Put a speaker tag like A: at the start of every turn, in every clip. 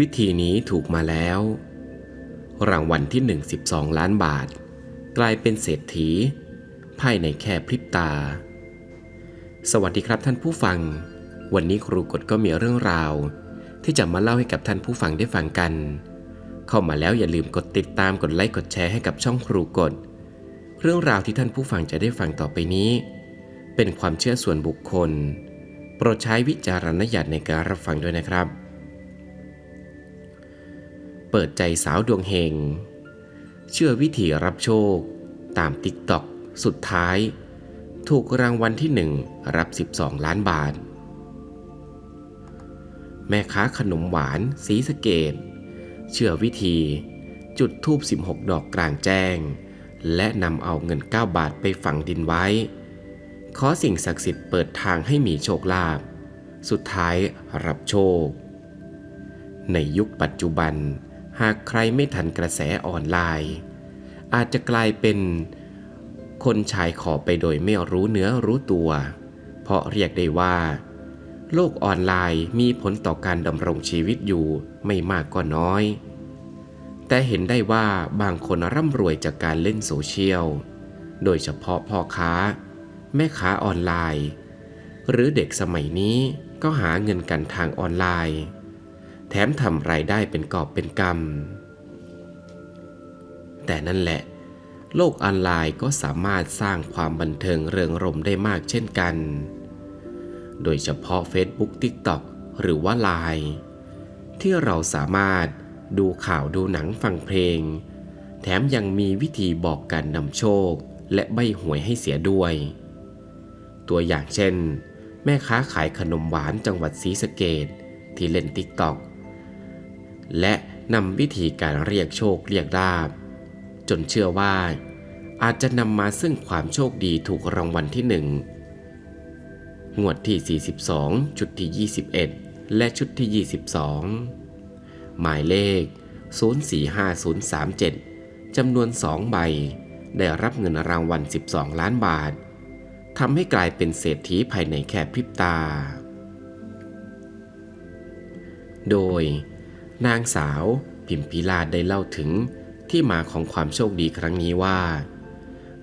A: วิธีนี้ถูกมาแล้ว รางวัลที่1 12 ล้านบาท กลายเป็นเศรษฐี ภายในแค่พริบตา สวัสดีครับท่านผู้ฟัง วันนี้ครูกฎก็มีเรื่องราว ที่จะมาเล่าให้กับท่านผู้ฟังได้ฟังกัน เข้ามาแล้วอย่าลืมกดติดตามกดไลค์กดแชร์ให้กับช่องครูกฎเรื่องราวที่ท่านผู้ฟังจะได้ฟังต่อไปนี้ เป็นความเชื่อส่วนบุคคล โปรดใช้วิจารณญาณในการรับฟังด้วยนะครับ เปิดใจสาวดวงเฮง เชื่อวิธีรับโชค ตามติ๊กต็อกสุดท้าย ถูกรางวัลที่หนึ่งรับ 12 ล้านบาท แม่ค้าขนมหวานสีสเกต เชื่อวิธี จุดทูบ16 ดอกกลางแจ้ง และนำเอาเงิน 9 บาทไปฝังดินไว้ ขอสิ่งศักดิ์สิทธิ์เปิดทางให้มีโชคลาภสุดท้ายรับโชค ในยุคปัจจุบัน หากใครไม่ทันกระแสออนไลน์ อาจจะกลายเป็นคนชายขอบไปโดยไม่รู้เนื้อรู้ตัว เพราะเรียกได้ว่า โลกออนไลน์มีผลต่อการดำรงชีวิตอยู่ไม่มากก็น้อย แต่เห็นได้ว่าบางคนร่ำรวยจากการเล่นโซเชียล โดยเฉพาะพ่อค้า แม่ค้าออนไลน์ หรือเด็กสมัยนี้ก็หาเงินกันทางออนไลน์ แถมทำรายได้เป็นกอบเป็นกำแต่นั่นแหละ โลกออนไลน์ก็สามารถสร้างความบันเทิงเริงรมได้มากเช่นกัน โดยเฉพาะ Facebook TikTok หรือว่า Line ที่เราสามารถดูข่าวดูหนังฟังเพลง แถมยังมีวิธีบอกการนำโชค และใบหวยให้เสียด้วย ตัวอย่างเช่น แม่ค้าขายขนมหวานจังหวัดศรีสะเกดที่เล่น TikTok และนำวิธีการเรียกโชคเรียกลาบ จนเชื่อว่า อาจจะนำมาซึ่งความโชคดีถูกรางวัลที่หนึ่งงวดที่ 42 ชุดที่ 21 และชุดที่ 22 หมายเลข 045037 จำนวน 2 ใบ ได้รับเงินรางวัล 12 ล้านบาท ทำให้กลายเป็นเศรษฐีภายในแค่พริบตา โดย นางสาวพิมพิลาได้เล่าถึงที่มาของความโชคดีครั้งนี้ว่า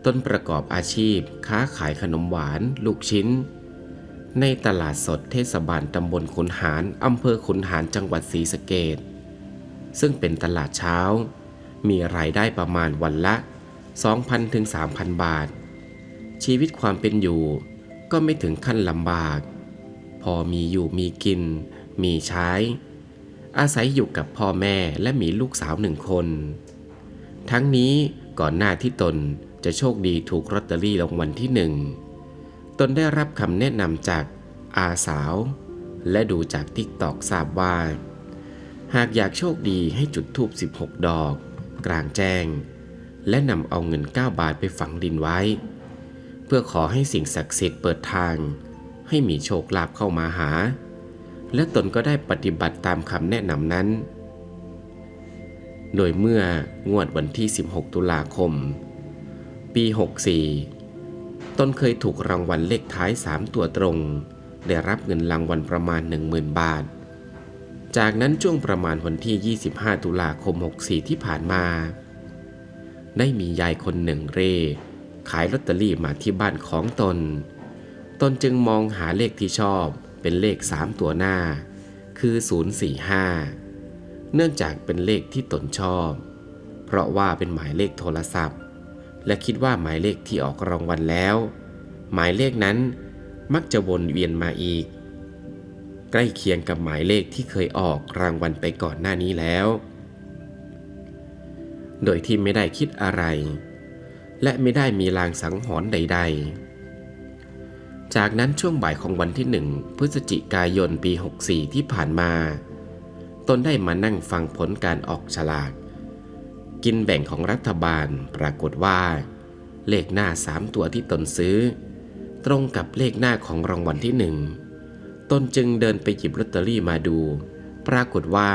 A: ต้นประกอบอาชีพค้าขายขนมหวานลูกชิ้น ในตลาดสดเทศบาลตำบลขุนหารอำเภอขุนหารจังหวัดศรีสะเกดซึ่งเป็นตลาดเช้า มีรายได้ประมาณวันละ 2,000ถึง3,000 บาท ชีวิตความเป็นอยู่ก็ไม่ถึงขั้นลำบาก พอมีอยู่มีกิน มีใช้ อาศัยอยู่กับพ่อแม่และมีลูกสาวหนึ่งคน ทั้งนี้ก่อนหน้าที่ตนจะโชคดีถูกลอตเตอรี่รางวัลที่หนึ่ง ตนได้รับคำแนะนำจากอาสาว และดูจากทิกตอกทราบว่า หากอยากโชคดีให้จุดทูบ16 ดอก กลางแจ้ง และนำเอาเงิน 9 บาทไปฝังดินไว้ เพื่อขอให้สิ่งศักดิ์สิทธิ์เปิดทาง ให้มีโชคลาภเข้ามาหา และตนก็ได้ปฏิบัติตามคำแนะนำนั้น โดยเมื่องวดวันที่ 16 ตุลาคม ปี 64 ตนเคยถูกรางวัลเลขท้าย 3 ตัวตรง ได้รับเงินรางวัลประมาณ 10,000 บาท จากนั้นช่วงประมาณวันที่ 25 ตุลาคม 64 ที่ผ่านมา ได้มียายคนหนึ่งเร่ขายลอตเตอรี่มาที่บ้านของตน ตนจึงมองหาเลขที่ชอบ เป็นเลข 3 ตัวหน้า คือ 045 เนื่องจากเป็นเลขที่ตนชอบ เพราะว่าเป็นหมายเลขโทรศัพท์ และคิดว่าหมายเลขที่ออกรางวัลแล้ว หมายเลขนั้นมักจะวนเวียนมาอีก ใกล้เคียงกับหมายเลขที่เคยออกรางวัลไปก่อนหน้านี้แล้ว โดยที่ไม่ได้คิดอะไร และไม่ได้มีลางสังหรณ์ใด ๆ จากนั้นช่วงบ่ายของวันที่หนึ่งพฤศจิกายนปี 64 ที่ผ่านมา ตนได้มานั่งฟังผลการออกฉลาก กินแบ่งของรัฐบาลปรากฏว่า เลขหน้าสามตัวที่ตนซื้อ ตรงกับเลขหน้าของรางวัลที่หนึ่งตนจึงเดินไปหยิบลอตเตอรี่มาดู ปรากฏว่า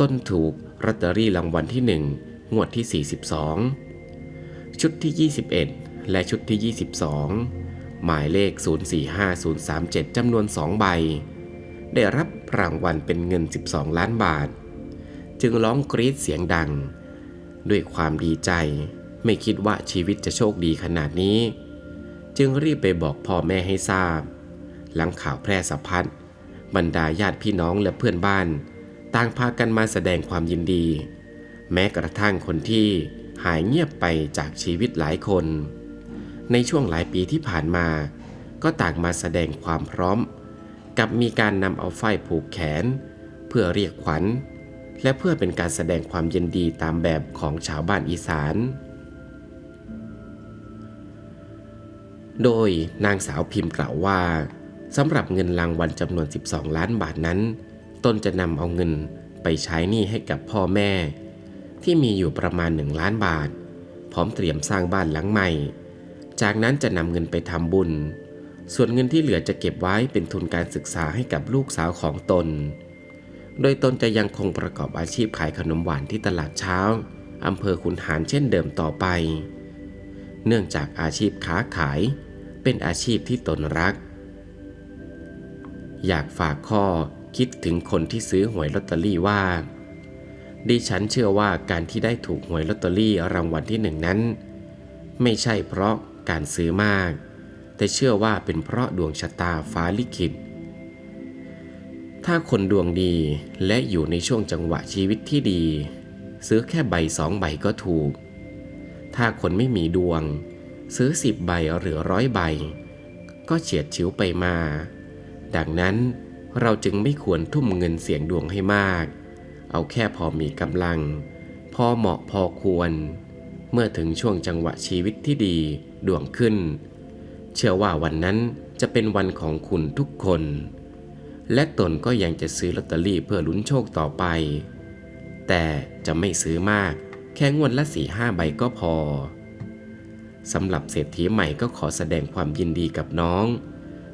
A: ต้นถูกลอตเตอรี่รางวัลที่หนึ่งงวดที่ 42 ชุดที่ 21 และชุดที่ 22 หมายเลข 045037 จำนวน 2 ใบ ได้รับรางวัลเป็นเงิน 12 ล้านบาท จึงร้องกรีดเสียงดัง ด้วยความดีใจ ไม่คิดว่าชีวิตจะโชคดีขนาดนี้ จึงรีบไปบอกพ่อแม่ให้ทราบ หลังข่าวแพร่สะพัดบรรดาญาติพี่น้องและเพื่อนบ้าน ต่างพากันมาแสดงความยินดี แม้กระทั่งคนที่หายเงียบไปจากชีวิตหลายคน ในช่วงหลายปีที่ผ่านมา ก็ต่างมาแสดงความพร้อม กับมีการนำเอาไฟผูกแขน เพื่อเรียกขวัญ และเพื่อเป็นการแสดงความยินดีตามแบบของชาวบ้านอีสาน โดยนางสาวพิมพ์กล่าวว่าสำหรับเงินรางวัลจำนวน 12 ล้านบาทนั้น ตนจะนำเอาเงินไปใช้หนี้ให้กับพ่อแม่ ที่มีอยู่ประมาณ 1 ล้านบาท พร้อมเตรียมสร้างบ้านหลังใหม่ จากนั้นจะนำเงินไปทำบุญ ส่วนเงินที่เหลือจะเก็บไว้เป็นทุนการศึกษาให้กับลูกสาวของตน โดยตนจะยังคงประกอบอาชีพขายขนมหวานที่ตลาดเช้าอำเภอขุนหารเช่นเดิมต่อไป เนื่องจากอาชีพค้าขาย เป็นอาชีพที่ตนรัก อยากฝากข้อคิดถึงคนที่ซื้อหวยลอตเตอรี่ว่า ดิฉันเชื่อว่าการที่ได้ถูกหวยลอตเตอรี่รางวัลที่หนึ่งนั้น ไม่ใช่เพราะ การซื้อมาก แต่เชื่อว่าเป็นเพราะดวงชะตาฟ้าลิขิต ถ้าคนดวงดีและอยู่ในช่วงจังหวะชีวิตที่ดี ซื้อแค่ใบสองใบก็ถูก ถ้าคนไม่มีดวง ซื้อสิบใบหรือร้อยใบ ก็เฉียดฉิวไปมา ดังนั้นเราจึงไม่ควรทุ่มเงินเสี่ยงดวงให้มาก เอาแค่พอมีกำลัง พอเหมาะพอควร เมื่อถึงช่วงจังหวะชีวิตที่ดีดวงขึ้น เชื่อว่าวันนั้นจะเป็นวันของคุณทุกคน และตนก็ยังจะซื้อลอตเตอรี่เพื่อลุ้นโชคต่อไป แต่จะไม่ซื้อมากแค่งวดละสี่ห้าใบก็พอสำหรับเศรษฐีใหม่ก็ขอแสดงความยินดีกับน้อง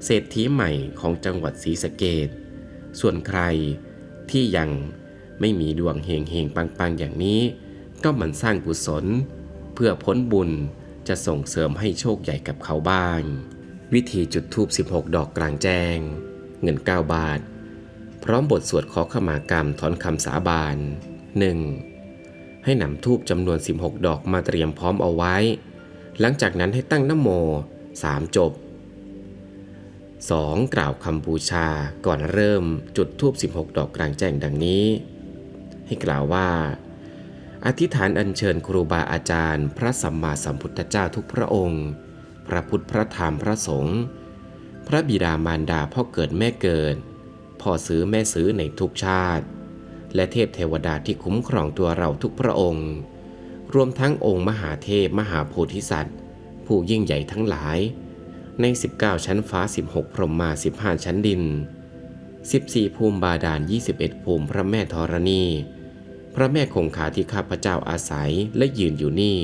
A: เศรษฐีใหม่ของจังหวัดศรีสะเกดส่วนใครที่ยังไม่มีดวงเฮงเฮงปังปังๆอย่างนี้ ก็หมันสร้างกุศล เพื่อพ้นบุญจะส่งเสริมให้โชคใหญ่กับเขาบ้าง วิธีจุดธูป16 ดอกกลางแจ้ง เงิน 9 บาท พร้อมบทสวดขอขมากรรมถอนคำสาบาน 1. ให้นำทูบจำนวน 16 ดอกมาเตรียมพร้อมเอาไว้ หลังจากนั้นให้ตั้งนโม 3 จบ 2. กล่าวคำบูชาก่อนเริ่มจุดทูบ16 ดอกกลางแจ้งดังนี้ ให้กล่าวว่า อธิษฐานอัญเชิญครูบาอาจารย์ พระสัมมาสัมพุทธเจ้าทุกพระองค์ พระพุทธพระธรรมพระสงฆ์พระบิดามารดาพ่อเกิดแม่เกิดพ่อซื้อแม่ซื้อในทุกชาติ และเทพเทวดาที่คุ้มครองตัวเราทุกพระองค์ รวมทั้งองค์มหาเทพมหาโพธิสัตว์ ผู้ยิ่งใหญ่ทั้งหลาย ใน 19 ชั้นฟ้า 16 พรหมมา 15 ชั้นดิน 14 ภูมิบาดาล 21 ภูมิพระแม่ธรณี พระแม่คงคาที่ข้าพเจ้าอาศัยและยืนอยู่นี่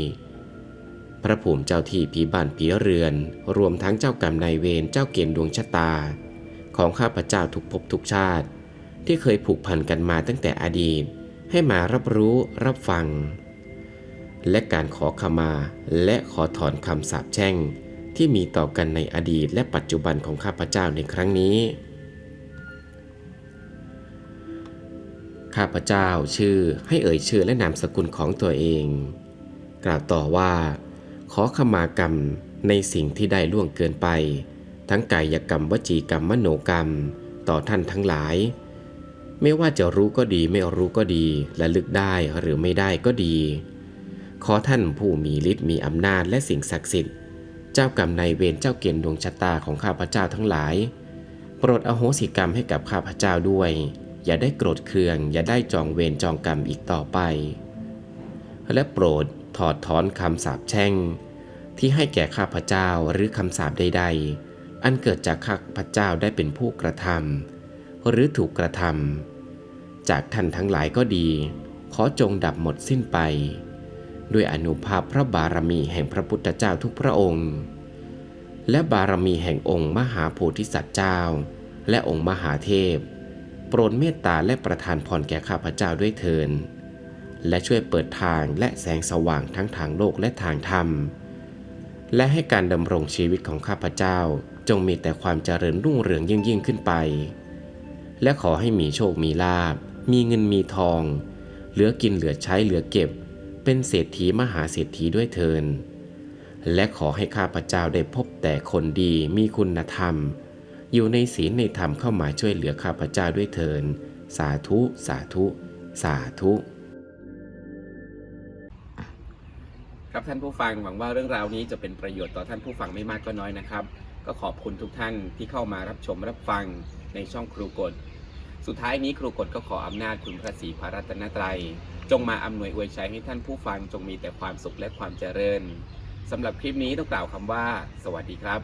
A: พระภูมิเจ้าที่ผีบ้านผีเรือน รวมทั้งเจ้ากรรมนายเวรเจ้าเกณฑ์ดวงชะตา ของข้าพเจ้าทุกภพทุกชาติ ที่เคยผูกพันกันมาตั้งแต่อดีต ให้มารับรู้รับฟัง และการขอขมาและขอถอนคำสาปแช่ง ที่มีต่อกันในอดีตและปัจจุบันของข้าพเจ้าในครั้งนี้ ข้าพเจ้าชื่อให้เอ่ยชื่อและนามสกุลของตัวเอง กล่าวต่อว่า ขอขมากรรมในสิ่งที่ได้ล่วงเกินไป ทั้งกายกรรมวจีกรรมมโนกรรม ต่อท่านทั้งหลาย ไม่ว่าจะรู้ก็ดีไม่รู้ก็ดีและลึกได้หรือไม่ได้ก็ดี ขอท่านผู้มีฤทธิ์มีอำนาจและสิ่งศักดิ์สิทธิ์ เจ้ากรรมนายเวรเจ้าเกณฑ์ดวงชะตาของข้าพเจ้าทั้งหลาย โปรดอโหสิกรรมให้กับข้าพเจ้าด้วย อย่าได้โกรธเคือง อย่าได้จองเวรจองกรรมอีกต่อไป และโปรดถอดถอนคำสาปแช่ง ที่ให้แก่ข้าพเจ้าหรือคำสาปใด ๆ อันเกิดจากข้าพเจ้าได้เป็นผู้กระทำหรือถูกกระทำจากท่านทั้งหลายก็ดี ขอจงดับหมดสิ้นไป ด้วยอนุภาพพระบารมีแห่งพระพุทธเจ้าทุกพระองค์ และบารมีแห่งองค์มหาโพธิสัตว์เจ้า และองค์มหาเทพ โปรดเมตตาและประทานพรแก่ข้าพเจ้าด้วยเถิน และช่วยเปิดทางและแสงสว่างทั้งทางโลกและทางธรรม และให้การดำรงชีวิตของข้าพเจ้าจงมีแต่ความเจริญรุ่งเรืองยิ่งยิ่งขึ้นไป และขอให้มีโชคมีลาบ มีเงินมีทอง เหลือกินเหลือใช้เหลือเก็บ เป็นเศรษฐีมหาเศรษฐีด้วยเทิน และขอให้ข้าพเจ้าได้พบแต่คนดีมีคุณธรรม อยู่ในศีลในธรรมเข้ามาช่วยเหลือข้าพเจ้าด้วยเทิน สาธุ สาธุ สาธุ ครับท่านผู้ฟังหวังว่าเรื่องราวนี้จะเป็นประโยชน์ต่อท่านผู้ฟังไม่มากก็น้อยนะครับ ก็ขอบคุณทุกท่านที่เข้ามารับชมรับฟังในช่องครูกฎสุดท้ายนี้ครูกฎก็ขออำนาจคุณพระศรีพระรัตนตรัย จงมาอำนวยอวยชัยให้ท่านผู้ฟังจงมีแต่ความสุขและความเจริญสำหรับคลิปนี้ต้องกล่าวคำว่า สวัสดีครับ